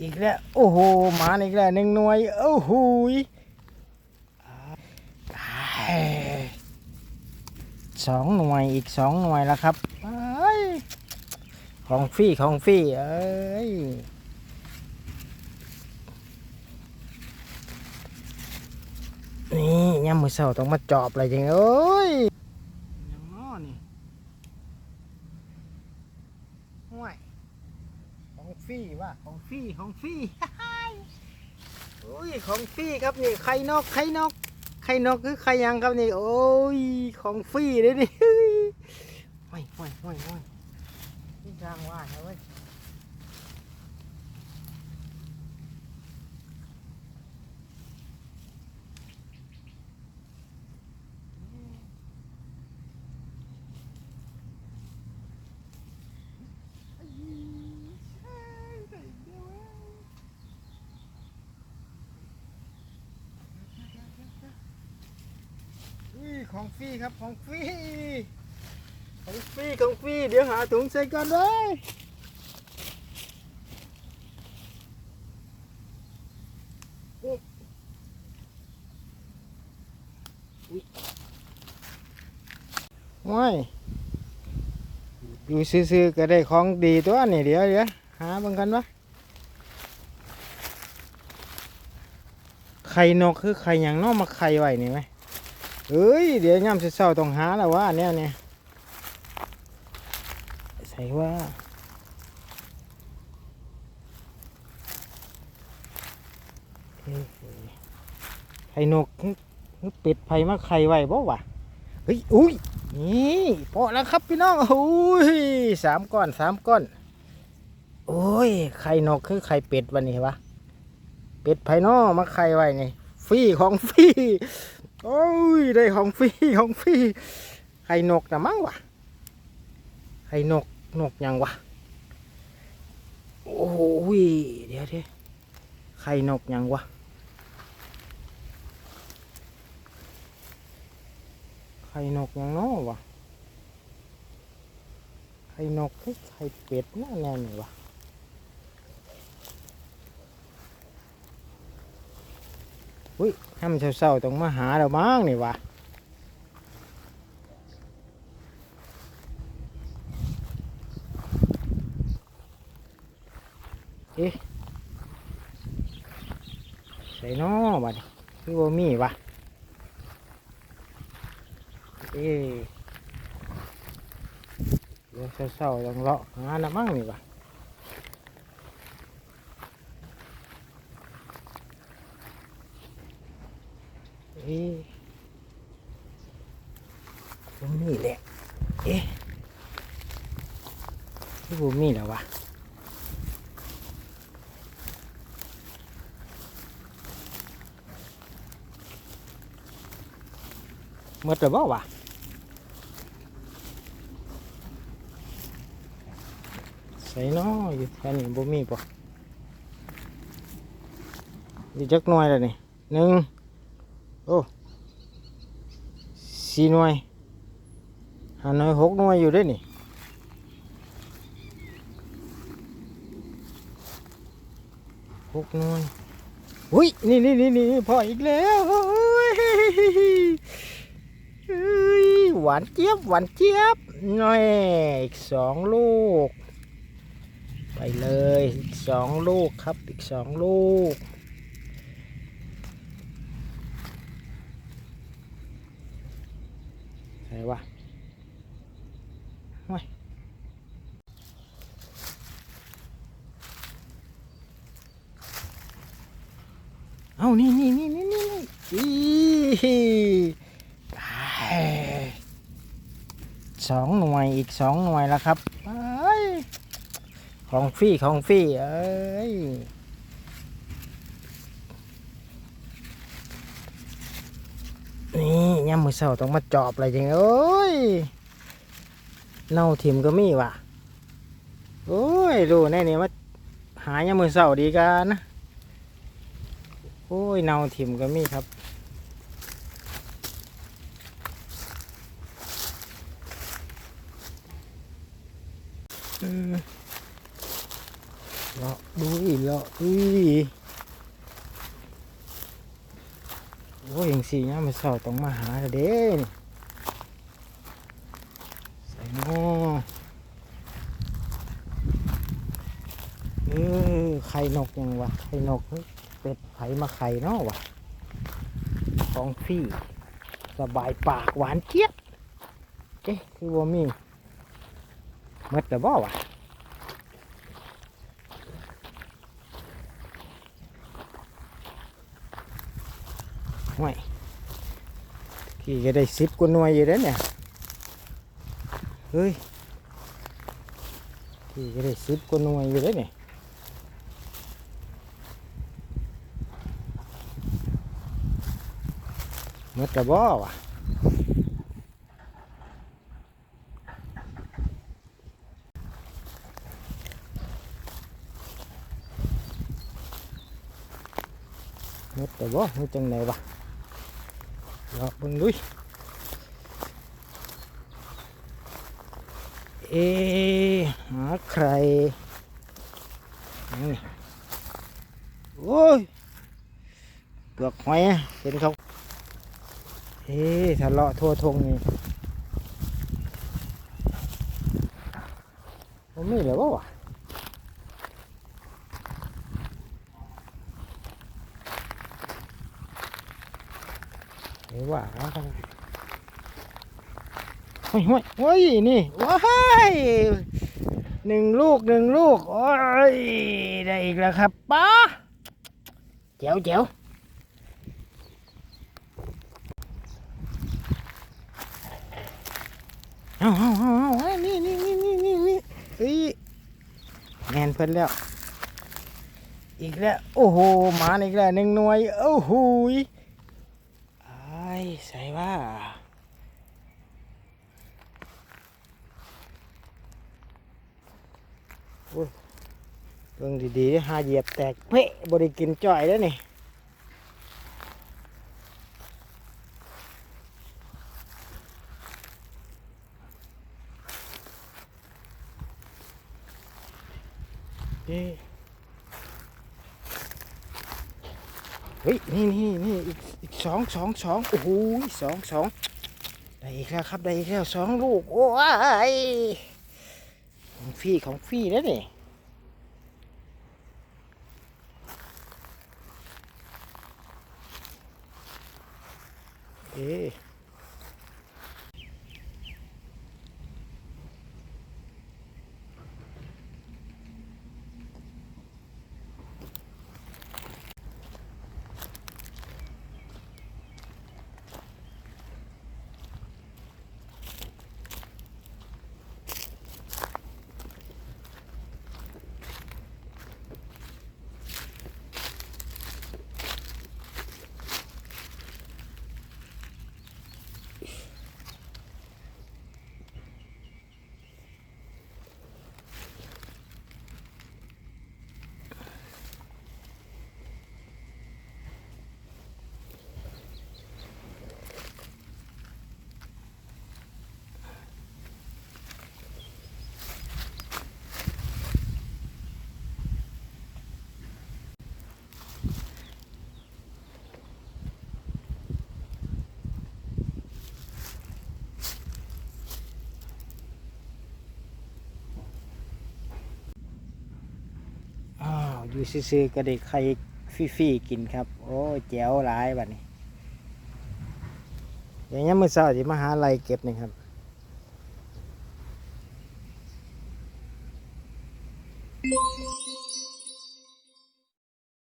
อีกแล้วโอ้โหหมาอีกแล้วหนึ่งหน่วยโอ้โหสองหน่วยอีกสองหน่วยแล้วครับของฟรี่ของฟรี่เอ้ยนี่ยามมือเสาต้องมาจอบอะไรจังเอ้ยยังน้อนี่ห่วย ของฟรีว่ะของ ฟรีของฟรีอุ้ยของฟรีครับนี่ไข่นกไข่นกไข่นกคือไข่ยังครับนี่โอ้ยของฟรีเลยนี่ห้อยห้อยห้อยห้อยนี่จางว่าเว้ยอุ้ย ของฟรีครับของฟรีของฟรีของฟรีเดี๋ยวหาถุงใส่ก่อนเลยว้ายอยู่ซื่อๆก็ได้ของดีตัวนี่เดี๋ยวเดี๋ยวหาบังกันวะไข่นกคือไข่หยังนอกมาไข่ไหวนี่ไหม เอ้ย เดี๋ยวย่ำเช้าต้องหาแล้วว่าอันเนี้ยเนี่ยใส่ว่าไข่นกเป็ดไผ่มาไข่ไว้บ่วะเฮ้ย อุ้ย นี่พอแล้วครับพี่น้องอุ้ยสามก้อนสามก้อน โอ้ย ไข่นกคือไข่เป็ดวันนี้วะ เป็ดไผ่นอมาไข่ไว้นี่ฟรีของฟรี โอ้ย ได้ของฟรีของฟรีไข่นกนะมั้งวะไข่นกนกยังวะ โอ้ย เดี๋ยวเดี๋ยวไข่นกยังวะไข่นกยังนาะวะไข่นกไข่เป็ดน่าแน่นี่วะ อุ้ยทำเศร้าๆต้องมาหาเราบ้างนี่วะเอ๊ะใส่นอบัดนี้คือว่ามีวะเอ๊ะเดี๋ยวเศร้าๆต้องเลาะหาน้ำมั่งนี่วะ เอ๊ะตรงนี้แหละ เอ๊ะคือว่ามีแล้ววะหมดแล้วบ่าวะใส่น้ออยู่แค่นี้บ่มีปะดีจักหน่วยแล้วนี่หนึ่ง โอ้สี่หน่วยหาหน่วยหกหน่วยอยู่ด้วยนี่หกหน่วยอุ้ยนี่นี่นี่นี่พออีกแล้วเฮ้ยหวานเจี๊ยบหวานเจี๊ยบหน่อยอีกสองลูก ไปเลยสองลูกครับอีกสองลูก ใช่วะไม่เอานี่นี่นี่นี่นี่นี่อีไปสองหน่วยอีกสองหน่วยแล้วครับของฟรีของฟรีเอ้ย นี่ยามมือเสาต้องมาจอบอะไรจังเอ้ยเน่าถิ่มก็มีว่ะโอ้ยดูแน่นี่มาหายามมือเสาดีกันนะโอ้ยเน่าถิ่มก็มีครับเลาะดูอีกแล้วอุ้ย โอ้ยยังสี่เนี่ยมันเสาร์ต้องมาหาเด้นี่ใส่หม้อเออไข่นกยังวะไข่นกเป็ดไผมาไข่เนาะวะของฟรี่สบายปากหวานเจี๊ยบเอ๊ะคือว่ามีหมดแต่บ่วะ ห่วยขี่ก็ได้สิบกว่าหน่วยอยู่แล้วเนี่ยเฮ้ยขี่ก็ได้สิบกว่าหน่วยอยู่แล้วเนี่ยหมดกระบอกว่ะหมดกระบอกมันจังไหนวะ เลาะเบิ่งดุยเอหาใครโอ้ยเปลือกหอยเห็นเขาเอ๊ะเลาะทั่วทงนี่ผมันมีเหรอวะ เดี๋ยวว่าเฮ้ยเฮ้ยเฮ้ยนี่ว้ายหนึ่งลูกหนึ่งลูก โอ้ย ได้อีกแล้วครับป้าเจ๋วเจ๋วเอาเอาเอาเอาเฮ้ยนี่นี่นี่นี่นี่นี่เฮ้ยแมนเพิ่นแล้ว อีกแล้ว โอ้โห มาอีกแล้วหนึ่งหน่วย โอ้โหายใส่ว่าโอ้ยเบิ่งดีๆห้าเหยียบแตกเพะบริกินจ่อยแล้วนี่ เฮ้ยนี่นี่นี่อีกอีกสองสองสองโอ้โหสองสองได้อีกแล้วครับได้อีกแล้วสองลูกโอ้ยของฟรีของฟรีแล้วนี่เอ๊ะ อยู่ซื่อๆก็ได้ไข่ฟรีๆกินครับ โอ้แจ๋วหลายบัดนี้ อย่างนี้มือเช้าที่มาหาอะไรเก็บนี่ครับ